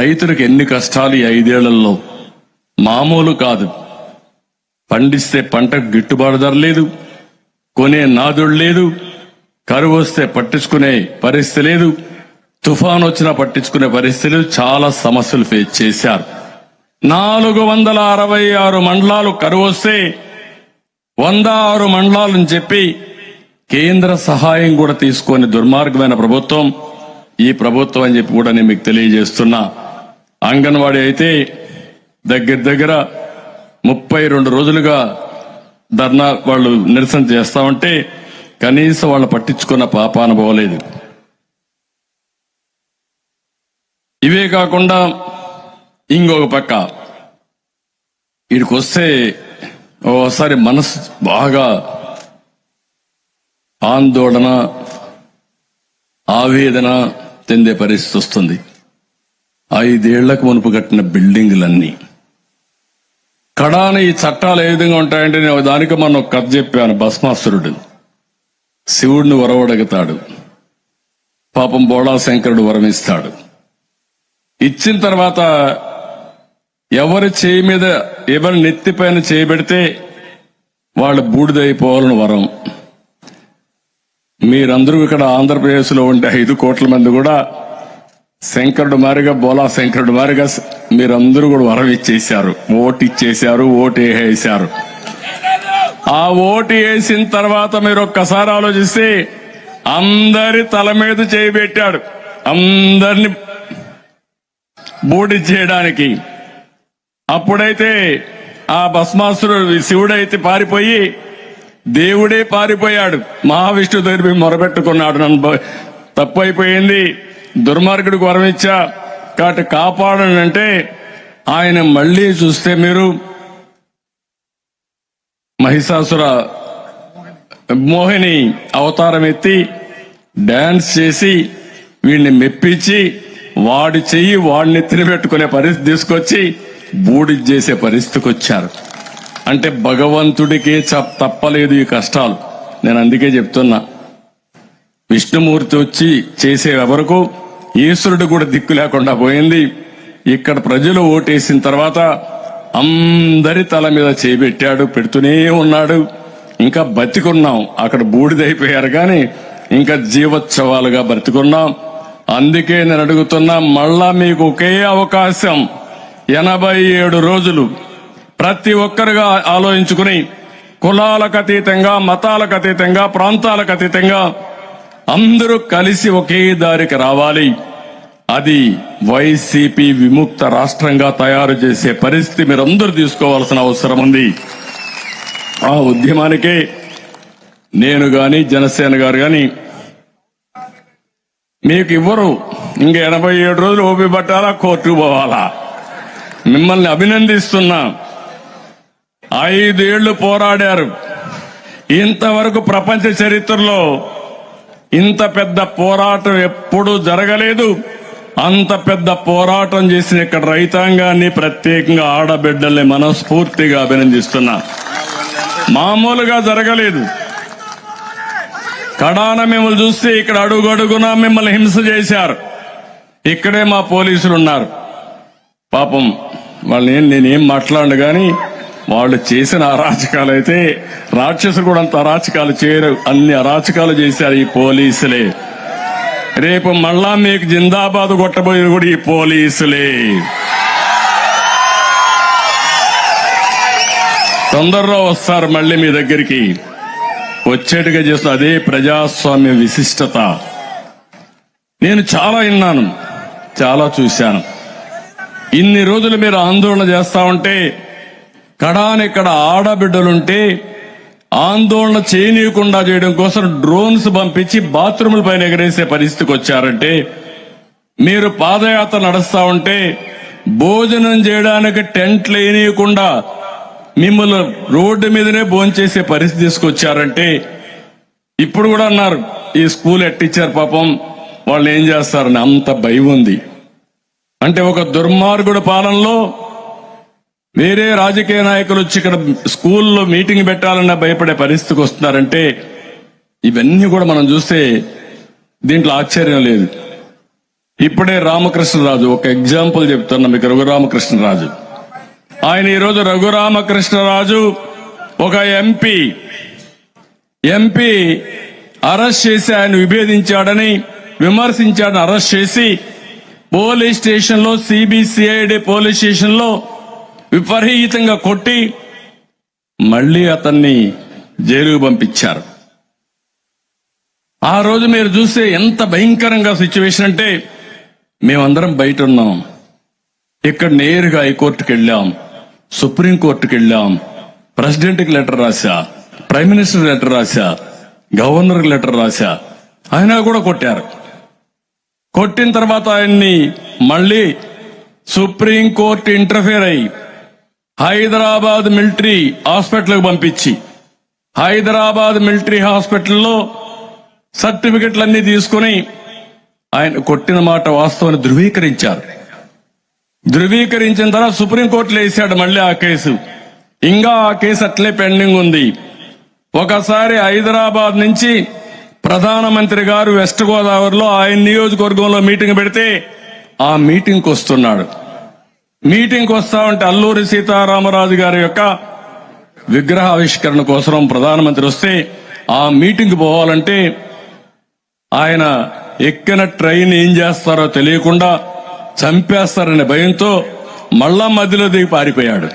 రైతులకు ఎన్ని కష్టాలు ఈ ఐదేళ్ళలో? మామూలు కాదు. పండిస్తే పంటకు గిట్టుబాటు ధర లేదు. కొనే నాదుడు లేదు. కరువు వస్తే పట్టించుకునే పరిస్థితి లేదు. తుఫాన్ వచ్చినా పట్టించుకునే పరిస్థితి లేదు. చాలా సమస్యలు ఫేస్ చేశారు. నాలుగు వందల అరవై ఆరు మండలాలు కరువు వస్తే వంద ఆరు మండలాలని చెప్పి కేంద్ర సహాయం కూడా తీసుకొని దుర్మార్గమైన ప్రభుత్వం ఈ ప్రభుత్వం అని చెప్పి కూడా నేను మీకు తెలియజేస్తున్నా. అంగన్వాడీ అయితే దగ్గర దగ్గర ముప్పై రెండు రోజులుగా ధర్నా వాళ్ళు నిరసన చేస్తా ఉంటే కనీసం వాళ్ళు పట్టించుకున్న పాపాన పోలేదు ఇవే కాకుండా ఇంకొక పక్క. వీడికి వస్తే ఓసారి మనసు బాగా ఆందోళన ఆవేదన చెందే పరిస్థితి వస్తుంది. ఐదేళ్ళకు మునుపు కట్టిన బిల్డింగులన్నీ. కడాన ఈ చట్టాలు ఏ విధంగా ఉంటాయంటే నేను దానికి మనం ఒక కథ చెప్పాను భస్మాసురుడు. శివుడిని వరవడగతాడు. పాపం బోళా శంకరుడు వరమిస్తాడు. ఇచ్చిన తర్వాత ఎవరి చేయి మీద ఎవరి నెత్తిపైన చేయబెడితే వాళ్ళు బూడిదైపోవాలని వరం. మీరందరూ ఇక్కడ ఆంధ్రప్రదేశ్లో ఉండే ఐదు కోట్ల మంది కూడా శంకరుడు మారిగా బోలా శంకరుడు మారిగా మీరందరూ కూడా వరం ఇచ్చేశారు. ఓటు ఇచ్చేశారు ఓటు వేసేశారు. ఆ ఓటు వేసిన తర్వాత మీరు ఒక్కసారి ఆలోచిస్తే అందరి తల మీద చేయబెట్టాడు అందరిని బూడి చేయడానికి. అప్పుడైతే ఆ భస్మాసురు శివుడైతే పారిపోయి దేవుడే పారిపోయాడు. మహావిష్ణు దగ్గర మొరబెట్టుకున్నాడు నన్ను తప్పు అయిపోయింది. దుర్మార్గుడికి వరమిచ్చా కాబట్టి కాపాడనంటే ఆయన మళ్ళీ చూస్తే మీరు మహిషాసుర మోహిని అవతారం ఎత్తి డాన్స్ చేసి వీడిని మెప్పించి వాడి చెయ్యి వాడిని తినిపెట్టుకునే పరిస్థితి తీసుకొచ్చి బూడి చేసే పరిస్థితికి వచ్చారు. అంటే భగవంతుడికే చ- తప్పలేదు ఈ కష్టాలు. నేను అందుకే చెప్తున్నా. విష్ణుమూర్తి వచ్చి చేసే వరకు ఈశ్వరుడు కూడా దిక్కు లేకుండా పోయింది. ఇక్కడ ప్రజలు ఓటేసిన తర్వాత అందరి తల మీద చేపెట్టాడు పెడుతూనే ఉన్నాడు. ఇంకా బతికున్నాం. అక్కడ బూడిదైపోయారు కానీ ఇంకా జీవోత్సవాలుగా బ్రతికున్నాం. అందుకే నేను అడుగుతున్నా మళ్ళా మీకు ఒకే అవకాశం. ఎనభై ఏడు రోజులు ప్రతి ఒక్కరుగా ఆలోచించుకుని కులాలకు అతీతంగా మతాలకు అతీతంగా ప్రాంతాలకు అతీతంగా అందరూ కలిసి ఒకే దారికి రావాలి. అది వైసీపీ విముక్త రాష్ట్రంగా తయారు చేసే పరిస్థితి మీరందరూ తీసుకోవాల్సిన అవసరం ఉంది. ఆ ఉద్యమానికే నేను గాని జనసేన గారు గాని మీకు ఇవ్వరు. ఇంక ఎనభై ఏడు రోజులు ఓపి పట్టాలా కోర్టుకు పోవాలా? మిమ్మల్ని అభినందిస్తున్నా. ఐదేళ్ళు పోరాడారు. ఇంతవరకు ప్రపంచ చరిత్రలో ఇంత పెద్ద పోరాటం ఎప్పుడూ జరగలేదు. అంత పెద్ద పోరాటం చేసిన ఇక్కడ రైతాంగాన్ని ప్రత్యేకంగా ఆడబిడ్డల్ని మనస్ఫూర్తిగా అభినందిస్తున్నా. మామూలుగా జరగలేదు. కడాన మిమ్మల్ని చూస్తే ఇక్కడ అడుగడుగున మిమ్మల్ని హింస చేశారు. ఇక్కడే మా పోలీసులు ఉన్నారు పాపం వాళ్ళని ఏం నేనేం మాట్లాడు కానీ వాళ్ళు చేసిన అరాచకాలు అయితే రాక్షసులు కూడా అంత అరాచకాలు చేయరు. అన్ని అరాచకాలు చేశారు ఈ పోలీసులే. రేపు మళ్ళా మీకు జిందాబాద్ కొట్టబోయేది కూడా ఈ పోలీసులే. తొందరలో వస్తారు మళ్ళీ మీ దగ్గరికి. వచ్చేట్టుగా చేస్తున్న అదే ప్రజాస్వామ్య విశిష్టత. నేను చాలా విన్నాను చాలా చూశాను. ఇన్ని రోజులు మీరు ఆందోళన చేస్తా ఉంటే కడానిక్కడ ఆడబిడ్డలుంటే ఆందోళన చేయనీయకుండా చేయడం కోసం డ్రోన్స్ పంపించి బాత్రూముల పైన ఎగరేసే పరిస్థితికి వచ్చారంటే మీరు పాదయాత్ర నడుస్తా ఉంటే భోజనం చేయడానికి టెంట్లు వేయనీయకుండా మిమ్మల్ని రోడ్డు మీదనే భోంచేసే పరిస్థితి తీసుకొచ్చారంటే ఇప్పుడు కూడా అన్నారు ఈ స్కూల్ ఎట్టిచ్చారు పాపం వాళ్ళు ఏం చేస్తారని అంత భయం ఉంది. అంటే ఒక దుర్మార్గుడు పాలనలో వేరే రాజకీయ నాయకులు వచ్చి ఇక్కడ స్కూల్లో మీటింగ్ పెట్టాలన్న భయపడే పరిస్థితికి వస్తున్నారంటే ఇవన్నీ కూడా మనం చూస్తే దీంట్లో ఆశ్చర్యం లేదు. ఇప్పుడే రామకృష్ణరాజు ఒక ఎగ్జాంపుల్ చెప్తున్నా మీకు రఘురామకృష్ణరాజు. ఆయన ఈరోజు రఘురామకృష్ణరాజు ఒక ఎంపీ. ఎంపీ అరెస్ట్ చేసి ఆయన విభేదించాడని విమర్శించాడని అరెస్ట్ చేసి పోలీస్ స్టేషన్లో సిబిసిఐడి పోలీస్ స్టేషన్లో విపరీతంగా కొట్టి మళ్ళీ అతన్ని జైలుకు పంపించారు. ఆ రోజు మీరు చూస్తే ఎంత భయంకరంగా సిచ్యువేషన్ అంటే మేమందరం బయట ఉన్నాం ఇక్కడ నేరుగా హైకోర్టుకి వెళ్ళాం సుప్రీంకోర్టుకి వెళ్ళాం ప్రెసిడెంట్కి లెటర్ రాశా. ప్రైమ్ మినిస్టర్ లెటర్ రాశా. గవర్నర్కి లెటర్ రాశా. ఆయన కూడా కొట్టారు. కొట్టిన తర్వాత ఆయన్ని మళ్ళీ సుప్రీం కోర్టు ఇంటర్ఫేర్ అయ్యి హైదరాబాద్ మిలిటరీ హాస్పిటల్కి పంపించి హైదరాబాద్ మిలిటరీ హాస్పిటల్లో సర్టిఫికెట్లన్నీ తీసుకుని ఆయన కొట్టిన మాట వాస్తవాన్ని ధృవీకరించారు. ధృవీకరించిన తర్వాత సుప్రీంకోర్టులో వేసాడు మళ్ళీ ఆ కేసు. ఇంకా ఆ కేసు అట్లే పెండింగ్ ఉంది. ఒకసారి హైదరాబాద్ నుంచి ప్రధానమంత్రి గారు వెస్ట్ గోదావరిలో ఆయన నియోజకవర్గంలో మీటింగ్ పెడితే ఆ మీటింగ్కి వస్తున్నాడు. మీటింగ్కి వస్తా ఉంటే అల్లూరి సీతారామరాజు గారి యొక్క విగ్రహ ఆవిష్కరణ కోసం ప్రధానమంత్రి వస్తే ఆ మీటింగ్ పోవాలంటే ఆయన ఎక్కిన ట్రైన్ ఏం చేస్తారో తెలియకుండా చంపేస్తారనే భయంతో మళ్ళా మధ్యలో దిగి పారిపోయాడు.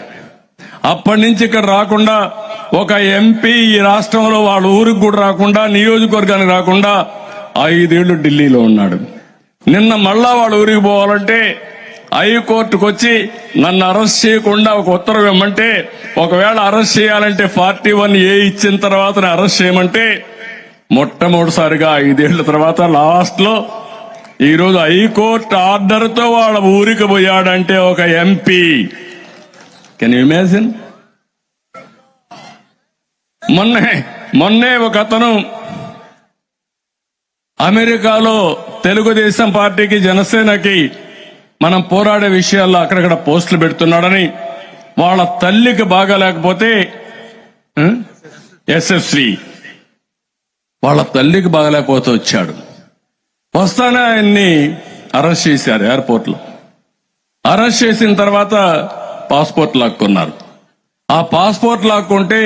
అప్పటి నుంచి ఇక్కడ రాకుండా ఒక ఎంపీ ఈ రాష్ట్రంలో వాళ్ళ ఊరికి కూడా రాకుండా నియోజకవర్గానికి రాకుండా ఐదేళ్ళు ఢిల్లీలో ఉన్నాడు. నిన్న మళ్ళా వాళ్ళ ఊరికి పోవాలంటే హైకోర్టుకు వచ్చి నన్ను అరెస్ట్ చేయకుండా ఒక ఉత్తర్వు ఇవ్వమంటే ఒకవేళ అరెస్ట్ చేయాలంటే ఫార్టీ వన్ ఏ ఇచ్చిన తర్వాత అరెస్ట్ చేయమంటే మొట్టమొదటిసారిగా ఐదేళ్ళ తర్వాత లాస్ట్లో ఈరోజు హైకోర్టు ఆర్డర్తో వాళ్ళ ఊరికి పోయాడంటే ఒక ఎంపీ. కెన్ ఇమాజిన్ మొన్నే మొన్నే ఒక అతను అమెరికాలో తెలుగుదేశం పార్టీకి జనసేనకి మనం పోరాడే విషయాల్లో అక్కడక్కడ పోస్టులు పెడుతున్నాడని వాళ్ళ తల్లికి బాగా లేకపోతే ఎస్ఎస్వి వాళ్ళ తల్లికి బాగలేకపోతే వచ్చాడు. వస్తానే ఆయన్ని అరెస్ట్ చేశారు ఎయిర్పోర్ట్లో అరెస్ట్ చేసిన తర్వాత పాస్పోర్ట్ లాక్కున్నారు. ఆ పాస్పోర్ట్ లాక్కుంటే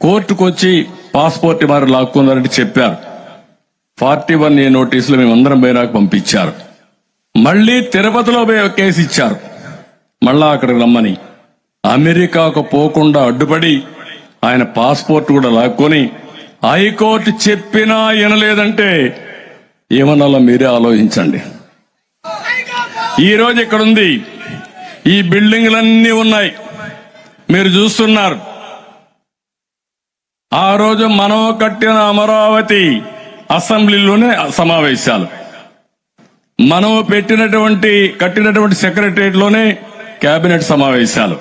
కోర్టుకు వచ్చి పాస్పోర్ట్ మరి లాక్కున్నారని చెప్పారు. ఫార్టీ వన్ ఏ నోటీసులు మేమందరం పోయినాక పంపించారు. మళ్ళీ తిరుపతిలో పోయి కేసు ఇచ్చారు. మళ్ళా అక్కడికి రమ్మని. అమెరికాకు పోకుండా అడ్డుపడి ఆయన పాస్పోర్ట్ కూడా లాక్కొని హైకోర్టు చెప్పినా వినలేదంటే ఏమన్నాలో మీరే ఆలోచించండి. ఈ రోజు ఇక్కడ ఉంది ఈ బిల్డింగ్లన్నీ ఉన్నాయి. మీరు చూస్తున్నారు. ఆ రోజు మనం కట్టిన అమరావతి అసెంబ్లీలోనే సమావేశాలు. మనం పెట్టినటువంటి కట్టినటువంటి సెక్రటరియట్లోనే కేబినెట్ సమావేశాలు.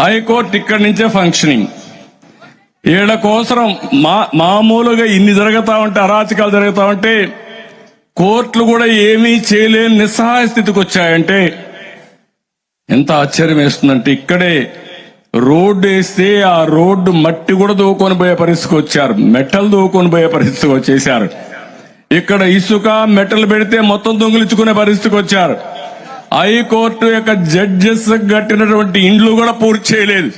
హైకోర్టు ఇక్కడి నుంచే ఫంక్షనింగ్ ఈడ కోసం మా మామూలుగా ఇన్ని జరుగుతా ఉంటే అరాచకాలు జరుగుతా ఉంటే కోర్టులు కూడా ఏమీ చేయలేని నిస్సహాయ స్థితికి వచ్చాయంటే ఎంత ఆశ్చర్యం వేస్తుందంటే ఇక్కడే రోడ్డు వేస్తే ఆ రోడ్డు మట్టి కూడా దూకొని పోయే పరిస్థితికి వచ్చారు. మెటల్ దూకొని పోయే పరిస్థితికి వచ్చేసారు ఇక్కడ ఇసుక మెటల్ పెడితే మొత్తం దొంగిలించుకునే పరిస్థితికి వచ్చారు. హైకోర్టు యొక్క జడ్జెస్ కట్టినటువంటి ఇండ్లు కూడా పూర్తి చేయలేదు.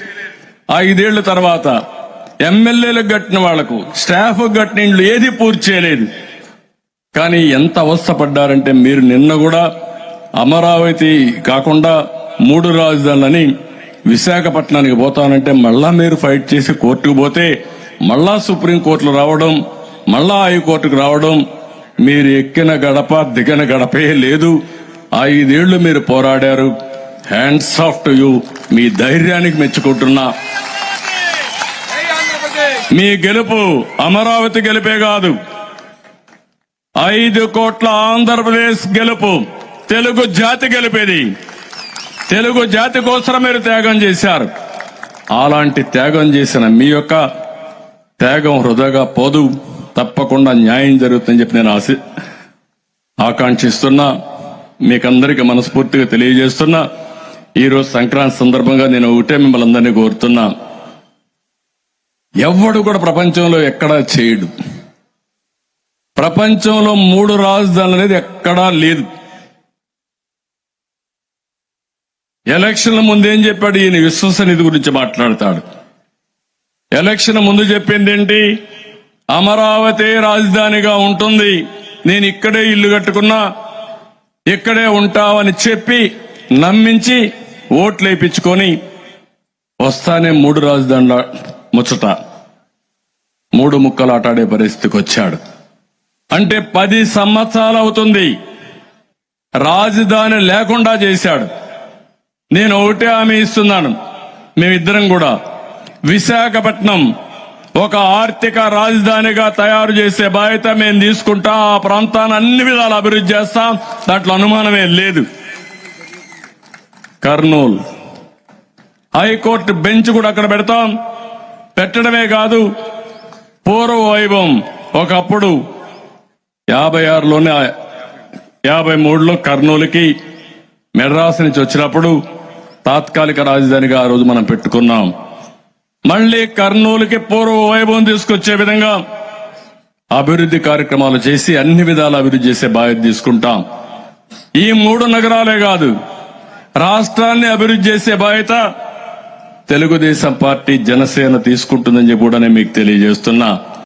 ఐదేళ్ళ తర్వాత ఎమ్మెల్యేలకు కట్టిన వాళ్ళకు స్టాఫ్ కట్టిన ఇండ్లు ఏది పూర్తి చేయలేదు. కానీ ఎంత అవస్థపడ్డారంటే మీరు నిన్న కూడా అమరావతి కాకుండా మూడు రాజధానులని విశాఖపట్నానికి పోతానంటే మళ్ళా మీరు ఫైట్ చేసి కోర్టుకు పోతే మళ్ళా సుప్రీంకోర్టులు రావడం మళ్ళా హైకోర్టుకు రావడం మీరు ఎక్కిన గడప దిగన గడపే లేదు. ఐదేళ్ళు మీరు పోరాడారు. హ్యాండ్స్ ఆఫ్ టు యూ మీ ధైర్యానికి మెచ్చుకుంటున్నా. మీ గెలుపు అమరావతి గెలిపే కాదు. ఐదు కోట్ల ఆంధ్రప్రదేశ్ గెలుపు. తెలుగు జాతి గెలిపేది. తెలుగు జాతి కోసం మీరు త్యాగం చేశారు. అలాంటి త్యాగం చేసిన మీ యొక్క త్యాగం హృదయగా పోదు. తప్పకుండా న్యాయం జరుగుతుందని చెప్పి నేను ఆశ ఆకాంక్షిస్తున్నా. మీకందరికీ మనస్ఫూర్తిగా తెలియజేస్తున్నా. ఈరోజు సంక్రాంతి సందర్భంగా నేను ఒకటే మిమ్మల్ని అందరినీ కోరుతున్నా. ఎవ్వడు కూడా ప్రపంచంలో ఎక్కడా చేయడు. ప్రపంచంలో మూడు రాజధానులు అనేది ఎక్కడా లేదు. ఎలక్షన్ల ముందు ఏం చెప్పాడు? ఈయన విశ్వసనీతి గురించి మాట్లాడతాడు. ఎలక్షన్ ముందు చెప్పింది ఏంటి అమరావతి రాజధానిగా ఉంటుంది. నేను ఇక్కడే ఇల్లు కట్టుకున్నా ఇక్కడే ఉంటావని చెప్పి నమ్మించి ఓట్లు వేయించుకొని వస్తానే మూడు రాజధానుల ముచ్చట. మూడు ముక్కలు ఆటాడే పరిస్థితికి వచ్చాడు. అంటే పది సంవత్సరాలు అవుతుంది. రాజధాని లేకుండా చేశాడు. నేను ఒకటే హామీ ఇస్తున్నాను. మేమిద్దరం కూడా విశాఖపట్నం ఒక ఆర్థిక రాజధానిగా తయారు చేసే బాధ్యత మేము తీసుకుంటాం. ఆ ప్రాంతాన్ని అన్ని విధాలు అభివృద్ధి చేస్తాం. దాంట్లో అనుమానమే లేదు. కర్నూలు. హైకోర్టు బెంచ్ కూడా అక్కడ పెడతాం. పెట్టడమే కాదు పూర్వ వైభవం ఒకప్పుడు యాభై ఆరులోనే యాభై మూడులో కర్నూలుకి మెడ్రాస్ నుంచి వచ్చినప్పుడు తాత్కాలిక రాజధానిగా ఆ రోజు మనం పెట్టుకున్నాం. మళ్ళీ కర్నూలుకి పూర్వ వైభవం తీసుకొచ్చే విధంగా అభివృద్ధి కార్యక్రమాలు చేసి అన్ని విధాల అభివృద్ధి చేసే బాధ్యత తీసుకుంటాం. ఈ మూడు నగరాలే కాదు రాష్ట్రాన్ని అభివృద్ధి చేసే బాధ్యత తెలుగుదేశం పార్టీ జనసేన తీసుకుంటుందని చెప్పి కూడా నేను మీకు తెలియజేస్తున్నా.